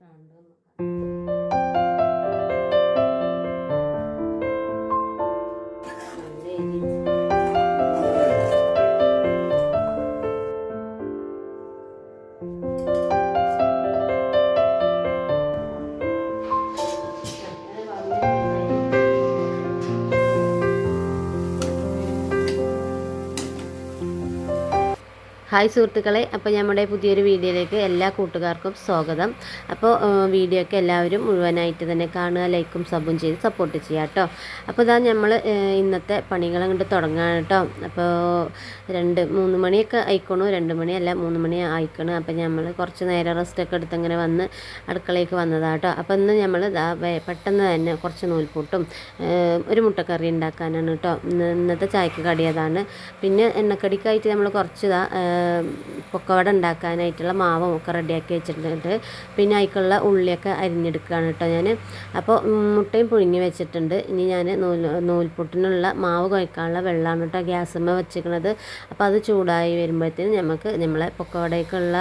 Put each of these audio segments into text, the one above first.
കാണേണ്ടത് നല്ല ഹായ് സുഹൃത്തുക്കളെ അപ്പോൾ നമ്മുടെ പുതിയൊരു വീഡിയോയിലേക്ക് എല്ലാ കൂട്ടുകാർക്കും സ്വാഗതം. അപ്പോൾ വീഡിയോ ഒക്കെ എല്ലാവരും മുഴുവനായിട്ട് തന്നെ കാണുക ലൈക്കും സബും ചെയ്ത് സപ്പോർട്ട് ചെയ്യുക കേട്ടോ. അപ്പോൾ ഇതാ നമ്മൾ ഇന്നത്തെ പണികൾ അങ്ങോട്ട് കേട്ടോ. അപ്പോൾ രണ്ട് മൂന്ന് മണിയൊക്കെ ആയിക്കണു. രണ്ട് മണിയല്ല മൂന്ന് മണി ആയിക്കണു. അപ്പോൾ നമ്മൾ കുറച്ച് നേരം റെസ്റ്റ് ഒക്കെ എടുത്ത് അങ്ങനെ വന്ന് അടുക്കളയിലേക്ക് വന്നതാണ് കേട്ടോ. അപ്പോൾ ഇന്ന് നമ്മൾ പെട്ടെന്ന് തന്നെ കുറച്ച് നൂൽപൂട്ടും ഒരു മുട്ടക്കറി ഉണ്ടാക്കാനാണ് കേട്ടോ. ഇന്ന് ഇന്നത്തെ ചായക്ക് കടിയതാണ് പിന്നെ എണ്ണക്കടിക്കായിട്ട് നമ്മൾ കുറച്ച് ഇതാ പൊക്കവട ഉണ്ടാക്കാനായിട്ടുള്ള മാവും ഒക്കെ റെഡിയാക്കി വെച്ചിട്ടുണ്ട്. പിന്നെ അതിക്കുള്ള ഉള്ളിയൊക്കെ അരിഞ്ഞെടുക്കുകയാണ് കേട്ടോ ഞാൻ അപ്പോൾ മുട്ടയും പുഴുങ്ങി വെച്ചിട്ടുണ്ട്. ഇനി ഞാൻ നൂൽ നൂൽപുട്ടിനുള്ള മാവ് കുഴക്കാനുള്ള വെള്ളമാണ് കേട്ടോ ഗ്യാസമ്മ വെച്ചിരിക്കുന്നത്. അപ്പോൾ അത് ചൂടായി വരുമ്പോഴത്തേനും നമുക്ക് നമ്മളെ പൊക്കവടയ്ക്കുള്ള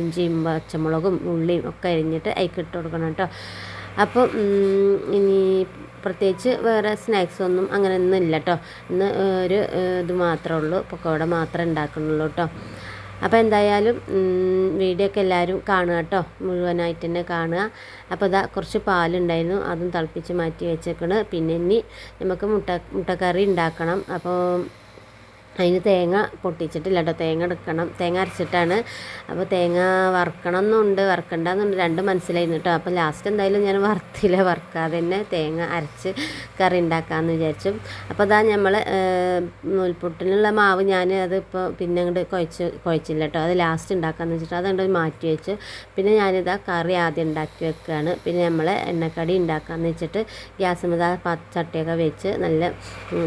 ഇഞ്ചിയും പച്ചമുളകും ഉള്ളിയും ഒക്കെ അരിഞ്ഞിട്ട് അതിക്കിട്ട് കൊടുക്കണം കേട്ടോ. അപ്പോൾ ഇനി പ്രത്യേകിച്ച് വേറെ സ്നാക്സ് ഒന്നും അങ്ങനെ ഒന്നും ഇല്ല കേട്ടോ ഇന്ന് ഒരു ഇത് മാത്രമേ ഉള്ളൂ. പക്കോട മാത്രമേ ഉണ്ടാക്കുന്നുള്ളൂ കേട്ടോ അപ്പോൾ എന്തായാലും വീഡിയോ ഒക്കെ എല്ലാവരും കാണുക കേട്ടോ മുഴുവനായിട്ട് തന്നെ കാണുക. അപ്പോൾ ഇതാ കുറച്ച് പാലുണ്ടായിരുന്നു. അതും തിളപ്പിച്ച് മാറ്റി വെച്ചേക്കണ്. പിന്നെ ഇനി നമുക്ക് മുട്ട മുട്ടക്കറി ഉണ്ടാക്കണം അപ്പോൾ അതിന് തേങ്ങ പൊട്ടിച്ചിട്ടില്ല കേട്ടോ തേങ്ങ എടുക്കണം. തേങ്ങ അരച്ചിട്ടാണ്. അപ്പോൾ തേങ്ങ വറുക്കണം എന്നുണ്ട് വറക്കണ്ടെന്നുണ്ട്. രണ്ടും മനസ്സിലായിരുന്നു കേട്ടോ അപ്പോൾ ലാസ്റ്റ് എന്തായാലും ഞാൻ വറുത്തില്ല. വറുക്കാതെ തന്നെ തേങ്ങ അരച്ച് കറി ഉണ്ടാക്കാമെന്ന് വിചാരിച്ചു. അപ്പോൾ അതാ നമ്മൾ നൂൽപുട്ടിനുള്ള മാവ് ഞാൻ അത് ഇപ്പോൾ പിന്നെ അങ്ങോട്ട് കുഴച്ച് കുഴച്ചില്ല കേട്ടോ അത് ലാസ്റ്റ് ഉണ്ടാക്കാമെന്ന് വെച്ചിട്ട് അതുകൊണ്ട് മാറ്റി വെച്ചു. പിന്നെ ഞാനിതാ കറി ആദ്യം ഉണ്ടാക്കി വെക്കുകയാണ് പിന്നെ നമ്മൾ എണ്ണക്കടി ഉണ്ടാക്കാമെന്ന് വെച്ചിട്ട് ഗ്യാസ് മീത ചട്ടിയൊക്കെ വെച്ച് നല്ല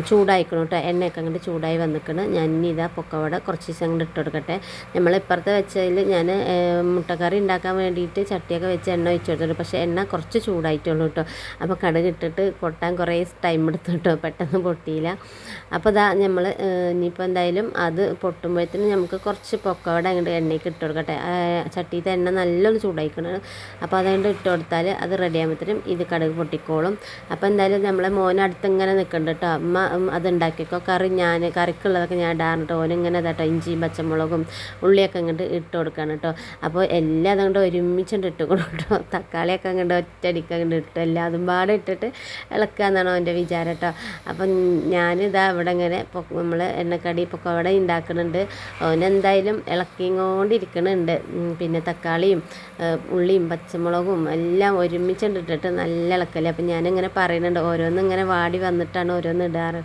ചൂടായിക്കണം കേട്ടോ എണ്ണയൊക്കെ അങ്ങോട്ട് ചൂടായി വന്നിക്കണം ഞാൻ ഇനി ഇതാ പൊക്കവട കുറച്ച് ദിവസം അങ്ങോട്ട് ഇട്ട് കൊടുക്കട്ടെ. നമ്മൾ ഇപ്പുറത്തെ വെച്ചതിൽ ഞാൻ മുട്ടക്കറി ഉണ്ടാക്കാൻ വേണ്ടിയിട്ട് ചട്ടിയൊക്കെ വെച്ച് എണ്ണ ഒഴിച്ചു കൊടുത്തിട്ട് പക്ഷേ എണ്ണ കുറച്ച് ചൂടായിട്ടുള്ളൂ കേട്ടോ അപ്പോൾ കടുക് ഇട്ടിട്ട് പൊട്ടാൻ കുറേ ടൈം എടുത്തു കേട്ടോ പെട്ടെന്ന് പൊട്ടിയില്ല. അപ്പോൾ ഇതാ നമ്മൾ ഇനിയിപ്പോൾ എന്തായാലും അത് പൊട്ടുമ്പോഴത്തേനും നമുക്ക് കുറച്ച് പൊക്കവട അങ്ങോട്ട് എണ്ണയ്ക്ക് ഇട്ട് കൊടുക്കട്ടെ. ചട്ടിയിലത്തെ എണ്ണ നല്ലോണം ചൂടായിക്കണം. അപ്പോൾ അതുകൊണ്ട് ഇട്ട് കൊടുത്താൽ അത് റെഡി ആകുമ്പോഴത്തേനും ഇത് കടുക് പൊട്ടിക്കോളും. അപ്പോൾ എന്തായാലും നമ്മളെ മോനടുത്ത് ഇങ്ങനെ നിൽക്കുന്നുണ്ട് കേട്ടോ അമ്മ അത് ഉണ്ടാക്കിക്കോ. കറി ഞാൻ കറിക്കുള്ളതൊക്കെ ഞാൻ ഇടാറുണ്ട്. ഓനിങ്ങനെ കേട്ടോ ഇഞ്ചിയും പച്ചമുളകും ഉള്ളിയൊക്കെ ഇങ്ങോട്ട് ഇട്ട് കൊടുക്കണം കേട്ടോ. അപ്പോൾ എല്ലാം അതുകൊണ്ട് ഒരുമിച്ചുണ്ട് ഇട്ട് കൊടുക്കും തക്കാളിയൊക്കെ അങ്ങോട്ട് ഒറ്റയടിക്ക് അങ്ങോട്ട് ഇട്ടു എല്ലാതും പാടെ ഇട്ടിട്ട് ഇളക്കുക എന്നാണ് അവന്റെ വിചാരം കേട്ടോ. അപ്പം ഞാനിതാ ഇവിടെ ഇങ്ങനെ നമ്മൾ എണ്ണക്കടി പൊക്കവട ഉണ്ടാക്കുന്നുണ്ട് ഓനെന്തായാലും ഇളക്കിക്കൊണ്ടിരിക്കണുണ്ട് പിന്നെ തക്കാളിയും ഉള്ളിയും പച്ചമുളകും എല്ലാം ഒരുമിച്ചുണ്ട് ഇട്ടിട്ട് നല്ല ഇളക്കല്ലേ? അപ്പം ഞാനിങ്ങനെ പറയുന്നുണ്ട് ഓരോന്ന് ഇങ്ങനെ വാടി വന്നിട്ടാണ് ഓരോന്ന് ഇടാറ്.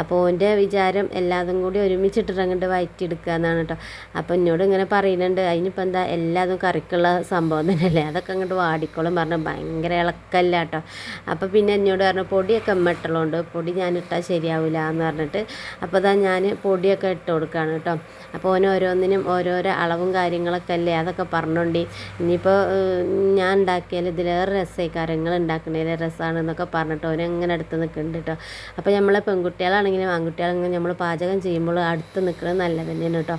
അപ്പോൾ ഓന്റെ വിചാരം എല്ലാതും കൂടി ഒരുമിച്ചിട്ടിട്ട് അങ്ങോട്ട് വയറ്റിയെടുക്കുക എന്നാണ് കേട്ടോ അപ്പോൾ എന്നോട് ഇങ്ങനെ പറയുന്നുണ്ട് അതിനിപ്പോൾ എന്താ എല്ലാതും കറിക്കുള്ള സംഭവം തന്നെയല്ലേ? അതൊക്കെ അങ്ങോട്ട് വാടിക്കോളും പറഞ്ഞു ഭയങ്കര ഇളക്കല്ല കേട്ടോ അപ്പോൾ പിന്നെ എന്നോട് പറഞ്ഞു പൊടിയൊക്കെ ഇമ്മട്ടുള്ളതുകൊണ്ട് പൊടി ഞാൻ ഇട്ടാൽ ശരിയാവില്ല എന്ന് പറഞ്ഞിട്ട് അപ്പോൾ അതാ ഞാൻ പൊടിയൊക്കെ ഇട്ട് കൊടുക്കുകയാണ് കേട്ടോ അപ്പോൾ ഓൻ ഓരോന്നിനും ഓരോരോ അളവും കാര്യങ്ങളൊക്കെ അല്ലേ? അതൊക്കെ പറഞ്ഞോണ്ടി. ഇനിയിപ്പോൾ ഞാൻ ഉണ്ടാക്കിയാൽ ഇതിലേറെ രസമായി കാര്യങ്ങൾ ഉണ്ടാക്കണേലെ രസമാണെന്നൊക്കെ പറഞ്ഞിട്ട് ഓനെ അങ്ങനെ അടുത്ത് നിൽക്കുന്നുണ്ട് കേട്ടോ അപ്പോൾ നമ്മളെ പെൺകുട്ടികളാണെങ്കിലും ആൺകുട്ടികളാണെങ്കിലും നമ്മൾ പാചകം ചെയ്യുമ്പോൾ അടുത്ത് നിൽക്കുന്നത് നല്ലത് തന്നെയാണ് കേട്ടോ.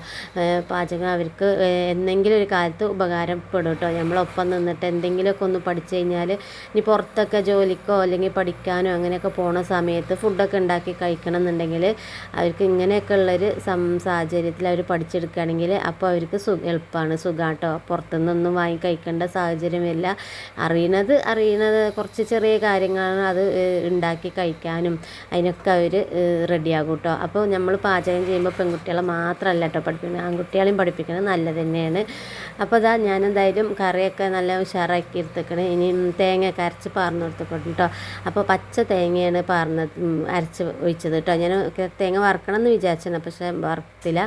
പാചകം അവർക്ക് എന്തെങ്കിലും ഒരു കാലത്ത് ഉപകാരപ്പെടും കേട്ടോ. നമ്മളൊപ്പം നിന്നിട്ട് എന്തെങ്കിലുമൊക്കെ ഒന്ന് പഠിച്ചു കഴിഞ്ഞാൽ ഇനി പുറത്തൊക്കെ ജോലിക്കോ അല്ലെങ്കിൽ പഠിക്കാനോ അങ്ങനെയൊക്കെ പോണ സമയത്ത് ഫുഡൊക്കെ ഉണ്ടാക്കി കഴിക്കണം എന്നുണ്ടെങ്കിൽ അവർക്ക് ഇങ്ങനെയൊക്കെ ഉള്ളൊരു സാഹചര്യത്തിൽ അവർ പഠിച്ചെടുക്കുകയാണെങ്കിൽ അപ്പോൾ അവർക്ക് സു എളുപ്പമാണ് സുഖാട്ടോ പുറത്തുനിന്നൊന്നും വാങ്ങി കഴിക്കേണ്ട സാഹചര്യമില്ല. അറിയണത് അറിയണത് കുറച്ച് ചെറിയ കാര്യങ്ങളാണ് അത് ഉണ്ടാക്കി കഴിക്കാനും അതിനൊക്കെ അവർ റെഡിയാകും കേട്ടോ. അപ്പോൾ നമ്മൾ പാചകം ചെയ്യുമ്പോൾ പെൺകുട്ടികളെ മാത്രമല്ല കേട്ടോ പഠിപ്പിക്കുന്നത്. ആൺകുട്ടികളെയും പഠിപ്പിക്കുന്നത് നല്ലത് തന്നെയാണ്. അപ്പോൾ അതാ ഞാൻ എന്തായാലും കറിയൊക്കെ നല്ല ഉഷാറാക്കി എടുത്തേക്കണേ. ഇനി തേങ്ങയൊക്കെ അരച്ച് പാർന്ന് കൊടുത്തേക്കണം കേട്ടോ. അപ്പോൾ പച്ച തേങ്ങയാണ് പാർന്ന് അരച്ച് ഒഴിച്ചത് കേട്ടോ. ഞാൻ തേങ്ങ വറുക്കണം എന്ന് വിചാരിച്ചാണ് പക്ഷേ വറുത്തില്ല.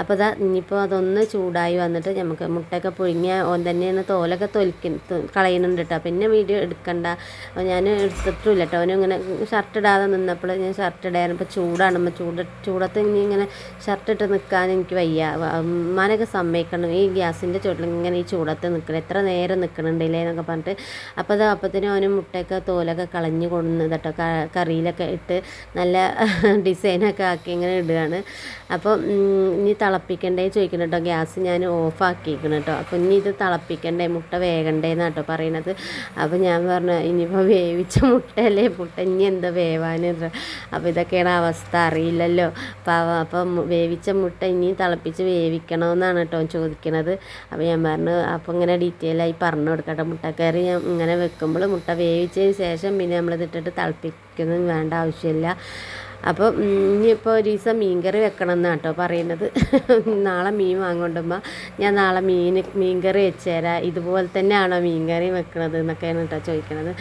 അപ്പോൾ അതാ ഇനിയിപ്പോൾ അതൊന്ന് ചൂടായി വന്നിട്ട് നമുക്ക് മുട്ടയൊക്കെ പുഴുങ്ങിയ ഓൻ തന്നെയാണ് തോലൊക്കെ തൊലിക്ക കളയുന്നുണ്ട് കേട്ടോ. പിന്നെ വീഡിയോ എടുക്കണ്ട. ഞാൻ എടുത്തിട്ടില്ല കേട്ടോ. അവനിങ്ങനെ ഷർട്ട് ഇടാതെ നിന്നപ്പോൾ ഞാൻ ഷർട്ട് ഇടാൻ ഇപ്പോൾ ചൂടാണ്. ചൂട് ചൂടത്ത് ഇങ്ങനെ ഷർട്ട് ഇട്ട് നിൽക്കാൻ എനിക്ക് വയ്യ. ഉമ്മാനൊക്കെ സമ്മതിക്കണം. ഈ ഗ്യാസിന്റെ ചുവട്ടിൽ ഇങ്ങനെ ഈ ചൂടത്ത് നിൽക്കണം എത്ര നേരം നിൽക്കണുണ്ടല്ലേ എന്നൊക്കെ പറഞ്ഞിട്ട് അപ്പോൾ അത് അപ്പത്തിനും അവന് മുട്ടയൊക്കെ തോലൊക്കെ കളഞ്ഞു കൊണ്ടുവന്ന് കേട്ടോ കറിയിലൊക്കെ ഇട്ട് നല്ല ഡിസൈനൊക്കെ ആക്കി ഇങ്ങനെ ഇടുകയാണ്. അപ്പോൾ ഇനി തിളപ്പിക്കണ്ടേ ചോദിക്കണം കേട്ടോ. ഗ്യാസ് ഞാൻ ഓഫാക്കിയിരിക്കണം കേട്ടോ. അപ്പോൾ ഇനി ഇത് തിളപ്പിക്കണ്ടേ മുട്ട വേകണ്ടേന്നാണ് കേട്ടോ പറയണത്. അപ്പോൾ ഞാൻ പറഞ്ഞു ഇനിയിപ്പോൾ വേവിച്ച മുട്ടയല്ലേ മുട്ട ഇനി എന്താ വേവാൻ അപ്പോൾ ഇതൊക്കെയാണ് അവസ്ഥ അറിയില്ലല്ലോ. അപ്പോൾ അപ്പം വേവിച്ച മുട്ട ഇനിയും തിളപ്പിച്ച് വേവിക്കണമെന്നാണ് കേട്ടോ ചോദിക്കണത്. അപ്പോൾ ഞാൻ പറഞ്ഞു അപ്പോൾ ഇങ്ങനെ ഡീറ്റെയിൽ ആയി പറഞ്ഞു കൊടുക്കട്ടെ മുട്ടക്കറി ഞാൻ ഇങ്ങനെ വെക്കുമ്പോൾ മുട്ട വേവിച്ചതിന് ശേഷം പിന്നെ നമ്മളിതിട്ടിട്ട് തിളപ്പിക്കൊന്നും വേണ്ട ആവശ്യമില്ല. അപ്പോൾ ഇനിയിപ്പോൾ ഒരു ദിവസം മീൻകറി വെക്കണം എന്നാണ് കേട്ടോ പറയുന്നത്. നാളെ മീൻ വാങ്ങിക്കൊണ്ടുമ്പോൾ ഞാൻ നാളെ മീൻ മീൻകറി വെച്ച് തരാം ഇതുപോലെ തന്നെയാണോ മീൻകറി വെക്കണത് എന്നൊക്കെയാണ് കേട്ടോ ചോദിക്കണത്.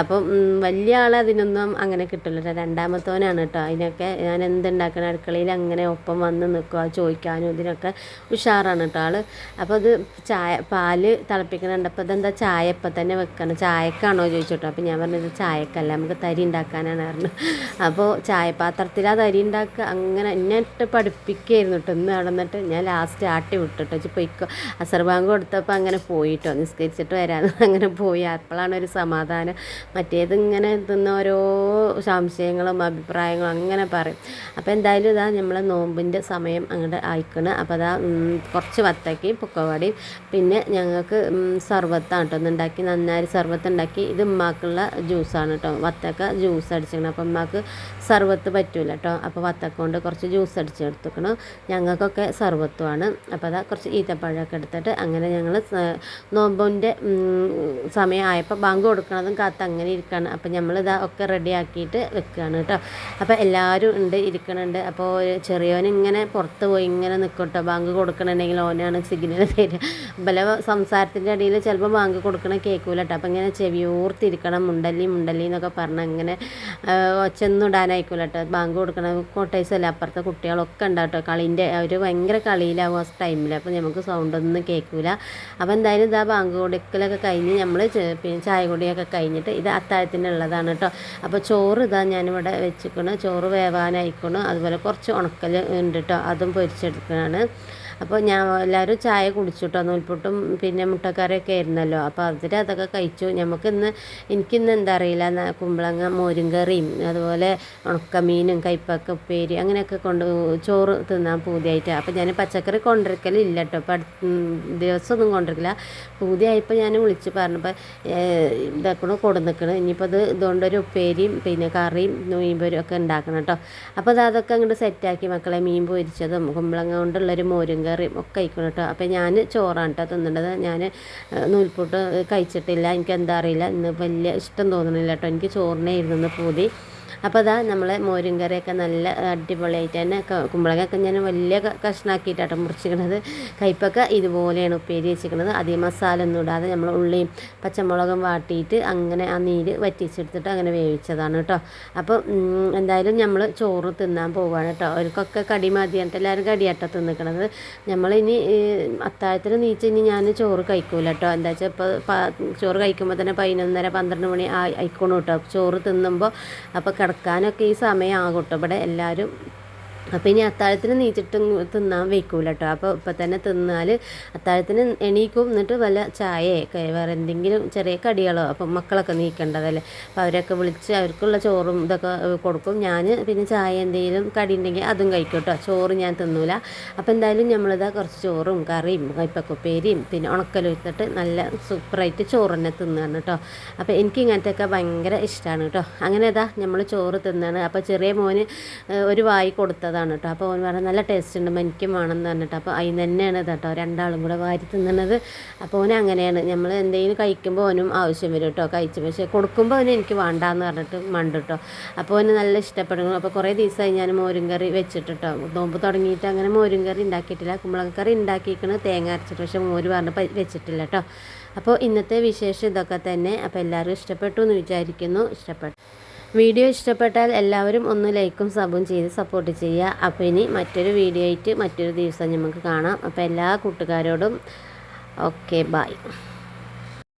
അപ്പം വലിയ ആൾ അതിനൊന്നും അങ്ങനെ കിട്ടില്ല കേട്ടോ രണ്ടാമത്തവനാണ് കേട്ടോ അതിനൊക്കെ ഞാൻ എന്തുണ്ടാക്കണം? അടുക്കളയിൽ അങ്ങനെ ഒപ്പം വന്ന് നിൽക്കുക ചോദിക്കാനും ഇതിനൊക്കെ ഉഷാറാണ് കേട്ടോ ആൾ അപ്പോൾ അത് ചായ പാൽ തിളപ്പിക്കണുണ്ട്. അപ്പോൾ ഇതെന്താ ചായ ഇപ്പം തന്നെ വെക്കണം? ചായക്കാണോ ചോദിച്ചോട്ടോ അപ്പോൾ ഞാൻ പറഞ്ഞത് ചായക്കല്ല. നമുക്ക് തരി ഉണ്ടാക്കാനാണ് പറഞ്ഞു. അപ്പോൾ ചായപാത്രത്തിലാ അരി ഉണ്ടാക്കുക. അങ്ങനെ എന്നെ ഇട്ട് പഠിപ്പിക്കുകയായിരുന്നു കേട്ടോ. ഇന്ന് നടന്നിട്ട് ഞാൻ ലാസ്റ്റ് ആട്ടി വിട്ടിട്ടോ ചിപ്പോൾ പൊയ്ക്കോ. അസർബാങ്ക് കൊടുത്തപ്പോൾ അങ്ങനെ പോയിട്ടോ. നിസ്കരിച്ചിട്ട് വരാൻ അങ്ങനെ പോയി. അപ്പോഴാണ് ഒരു സമാധാനം. മറ്റേത് ഇങ്ങനെ തിന്ന ഓരോ സംശയങ്ങളും അഭിപ്രായങ്ങളും അങ്ങനെ പറയും. അപ്പോൾ എന്തായാലും ഇതാ നമ്മളെ നോമ്പിന്റെ സമയം അങ്ങോട്ട് അയക്കണം അപ്പോൾ അതാ കുറച്ച് വത്തക്കയും പൊക്കവാടിയും. പിന്നെ ഞങ്ങൾക്ക് സർബത്താണ് കേട്ടോ. ഉണ്ടാക്കി നന്നായി സർബത്ത് ഉണ്ടാക്കി. ഇത് ഉമ്മാക്കുള്ള ജ്യൂസാണ് കേട്ടോ. വത്തക്ക ജ്യൂസ് അടിച്ചിരിക്കണം. അപ്പം ഉമ്മാക്ക് സർബത്ത് പറ്റൂല കേട്ടോ അപ്പോൾ വത്തക്കൊണ്ട് കുറച്ച് ജ്യൂസ് അടിച്ചെടുത്തുക്കണം. ഞങ്ങൾക്കൊക്കെ സർബത്തുമാണ് അപ്പോൾ അതാ കുറച്ച് ഈത്തപ്പഴമൊക്കെ എടുത്തിട്ട് അങ്ങനെ ഞങ്ങൾ നോമ്പിന്റെ സമയമായപ്പോൾ ബാങ്ക് കൊടുക്കണതും കാത്ത് അങ്ങനെ ഇരിക്കുകയാണ് അപ്പോൾ നമ്മളിതാ ഒക്കെ റെഡി ആക്കിയിട്ട് വെക്കുകയാണ് കേട്ടോ അപ്പോൾ എല്ലാവരും ഉണ്ട് ഇരിക്കണുണ്ട്. അപ്പോൾ ചെറിയവൻ ഇങ്ങനെ പുറത്ത് പോയി ഇങ്ങനെ നിൽക്കും ബാങ്ക് കൊടുക്കണമെങ്കിൽ ഓനാണ് സിഗ്നൽ തരിക. ബല സംസാരത്തിന്റെ ഇടയിൽ ചിലപ്പോൾ ബാങ്ക് കൊടുക്കണ കേൾക്കൂല കേട്ടോ അപ്പോൾ ഇങ്ങനെ ചെവിയോർത്തിരിക്കണം മുണ്ടല്ലി മുണ്ടല്ലി എന്നൊക്കെ പറഞ്ഞ് അങ്ങനെ ഒച്ചൊന്നും ഇടാനായിക്കൂല കേട്ടോ ബാങ്ക് കൊടുക്കണ കോട്ടേഴ്സല്ല അപ്പുറത്തെ കുട്ടികളൊക്കെ കേട്ടോ. കളീന്റെ അവർ ഭയങ്കര കളിയിലാവും ആ ടൈമിൽ അപ്പോൾ നമുക്ക് സൗണ്ടൊന്നും കേൾക്കില്ല അപ്പോൾ എന്തായാലും ഇതാ ബാങ്ക് കൊടുക്കലൊക്കെ കഴിഞ്ഞ് നമ്മൾ പിന്നെ ചായ കുടിയൊക്കെ കഴിഞ്ഞിട്ട് ഇത് അത്താഴത്തിനുള്ളതാണ് കേട്ടോ. അപ്പോൾ ചോറ് ഇതാ ഞാനിവിടെ വെച്ചിക്കണം. ചോറ് വേവാനായിക്കണം. അതുപോലെ കുറച്ച് ഉണക്കൽ ഉണ്ട് കേട്ടോ. അതും പൊരിച്ചെടുക്കണതാണ് അപ്പോൾ ഞാൻ എല്ലാവരും ചായ കുടിച്ചിട്ടോ നൂൽപുട്ടും പിന്നെ മുട്ടക്കറിയൊക്കെ ആയിരുന്നല്ലോ. അപ്പോൾ അതിൽ അതൊക്കെ കഴിച്ചു. നമുക്കിന്ന് എനിക്കിന്ന് എന്താ അറിയില്ല കുമ്പളങ്ങ മോരും കറിയും അതുപോലെ ഉണക്കമീനും കൈപ്പക്ക ഉപ്പേരി അങ്ങനെയൊക്കെ കൊണ്ട് ചോറ് തിന്നാൻ പൂതിയായിട്ട്. അപ്പോൾ ഞാൻ പച്ചക്കറി കൊണ്ടിരിക്കലില്ല കേട്ടോ അടുത്ത ദിവസമൊന്നും കൊണ്ടിരിക്കില്ല പൂതിയായപ്പോൾ ഞാൻ വിളിച്ച് പറഞ്ഞപ്പോൾ ഇതാക്കണ കൊടു നിൽക്കണം ഇനിയിപ്പോൾ ഇത് ഇതുകൊണ്ടൊരു ഉപ്പേരിയും പിന്നെ കറിയും മീൻപൊരും ഒക്കെ ഉണ്ടാക്കണം കേട്ടോ അപ്പോൾ അത് അതൊക്കെ അങ്ങോട്ട് സെറ്റാക്കി മക്കളെ മീൻ പൊരിച്ചതും കുമ്പളങ്ങ കൊണ്ടുള്ളൊരു മോരും കറിയും ഒക്കെ കഴിക്കണം കേട്ടോ. അപ്പോൾ ഞാൻ ചോറാണ് കേട്ടോ തിന്നേണ്ടത് ഞാൻ നൂൽപ്പൂട്ട് കഴിച്ചിട്ടില്ല. എനിക്ക് എന്താ അറിയില്ല. ഇന്ന് വലിയ ഇഷ്ടം തോന്നണില്ല കേട്ടോ. എനിക്ക് ചോറിനെ ഇരുന്ന് പൂതി. അപ്പോൾ അതാ നമ്മൾ മോരും കറിയൊക്കെ നല്ല അടിപൊളിയായിട്ട് തന്നെ കുമ്പളകൊക്കെ ഞാൻ വലിയ കഷ്ണാക്കിയിട്ടാണ് കഷ്ണാക്കിയിട്ടാട്ടോ കയ്പ്പൊക്കെ ഇതുപോലെയാണ് ഉപ്പേരി വെച്ചിരിക്കുന്നത് അധികം മസാല ഒന്നും ഇടാതെ നമ്മൾ ഉള്ളിയും പച്ചമുളകും വാട്ടിയിട്ട് അങ്ങനെ ആ നീര് വറ്റിച്ചെടുത്തിട്ട് അങ്ങനെ വേവിച്ചതാണ് കേട്ടോ. അപ്പോൾ എന്തായാലും നമ്മൾ ചോറ് തിന്നാൻ പോവുകയാണ് കേട്ടോ. അവർക്കൊക്കെ കടി മതിയായിട്ട് എല്ലാവരും കടിയാട്ടോ തിന്നിക്കണത്. നമ്മളിനി അത്താഴത്തിന് നീച്ച് ഇനി ഞാൻ ചോറ് കഴിക്കൂല കേട്ടോ. എന്താ വെച്ചാൽ ഇപ്പോൾ ചോറ് കഴിക്കുമ്പോൾ തന്നെ പതിനൊന്നര പന്ത്രണ്ട് മണി ആയി ആയിക്കോണു കേട്ടോ. ചോറ് തിന്നുമ്പോൾ അപ്പോൾ കിടക്കാനൊക്കെ ഈ സമയമാകും കേട്ടോ ഇവിടെ എല്ലാവരും അപ്പോൾ ഇനി അത്താഴത്തിന് നീച്ചിട്ടും തിന്നാൻ വെക്കൂല കേട്ടോ അപ്പോൾ ഇപ്പം തന്നെ തിന്നാൽ അത്താഴത്തിന് എണീക്കും എന്നിട്ട് വല്ല ചായയൊക്കെ വേറെ എന്തെങ്കിലും ചെറിയ കടികളോ അപ്പം മക്കളൊക്കെ നീക്കേണ്ടതല്ലേ. അപ്പോൾ അവരൊക്കെ വിളിച്ച് അവർക്കുള്ള ചോറും ഇതൊക്കെ കൊടുക്കും. ഞാൻ പിന്നെ ചായ എന്തെങ്കിലും കടി ഉണ്ടെങ്കിൽ അതും കഴിക്കും കേട്ടോ ചോറ് ഞാൻ തിന്നൂല. അപ്പോൾ എന്തായാലും നമ്മളിതാ കുറച്ച് ചോറും കറിയും കൈപ്പക്കുപ്പേരിയും പിന്നെ ഉണക്കലൊരുത്തിട്ട് നല്ല സൂപ്പറായിട്ട് ചോറ് തന്നെ തിന്നാണ് കേട്ടോ അപ്പോൾ എനിക്ക് ഇങ്ങനത്തെയൊക്കെ ഭയങ്കര ഇഷ്ടമാണ് കേട്ടോ അങ്ങനെ ഇതാ നമ്മൾ ചോറ് തിന്നാണ്. അപ്പോൾ ചെറിയ മോന് ഒരു വായി കൊടുത്തതാണ്. കേട്ടോ അപ്പോൾ ഓൻ പറഞ്ഞ നല്ല ടേസ്റ്റ് ഉണ്ട് എനിക്കും വേണമെന്ന് പറഞ്ഞിട്ട്. അപ്പോൾ അതിന് തന്നെയാണ് കേട്ടോ രണ്ടാളും കൂടെ വാരി തിന്നണത്. അപ്പോൾ ഓൻ അങ്ങനെയാണ്. നമ്മൾ എന്തെങ്കിലും കഴിക്കുമ്പോൾ ഓനും ആവശ്യം വരും കേട്ടോ കഴിച്ച് പക്ഷേ കൊടുക്കുമ്പോൾ അവന് എനിക്ക് വേണ്ടാന്ന് പറഞ്ഞിട്ട് മണ്ട് കേട്ടോ അപ്പോൾ അവന് നല്ല ഇഷ്ടപ്പെടുന്നു. അപ്പോൾ കുറേ ദിവസമായി ഞാൻ മോരും കറി വെച്ചിട്ട് കേട്ടോ നോമ്പ് തുടങ്ങിയിട്ട് അങ്ങനെ മോരും കറി ഉണ്ടാക്കിയിട്ടില്ല കുമ്പളങ്ങ കറി ഉണ്ടാക്കിയിരിക്കണ് തേങ്ങ അരച്ചിട്ട്. പക്ഷേ മോര് പറഞ്ഞ് വെച്ചിട്ടില്ല കേട്ടോ അപ്പോൾ ഇന്നത്തെ വിശേഷം ഇതൊക്കെ തന്നെ. അപ്പോൾ എല്ലാവരും ഇഷ്ടപ്പെട്ടു എന്ന് വിചാരിക്കുന്നു. ഇഷ്ടപ്പെട്ടു വീഡിയോ ഇഷ്ടപ്പെട്ടാൽ എല്ലാവരും ഒന്ന് ലൈക്കും സബും ചെയ്ത് സപ്പോർട്ട് ചെയ്യുക. അപ്പോൾ ഇനി മറ്റൊരു വീഡിയോ ആയിട്ട് മറ്റൊരു ദിവസം നമുക്ക് കാണാം. അപ്പോൾ എല്ലാ കൂട്ടുകാരോടും ഓക്കെ ബായ്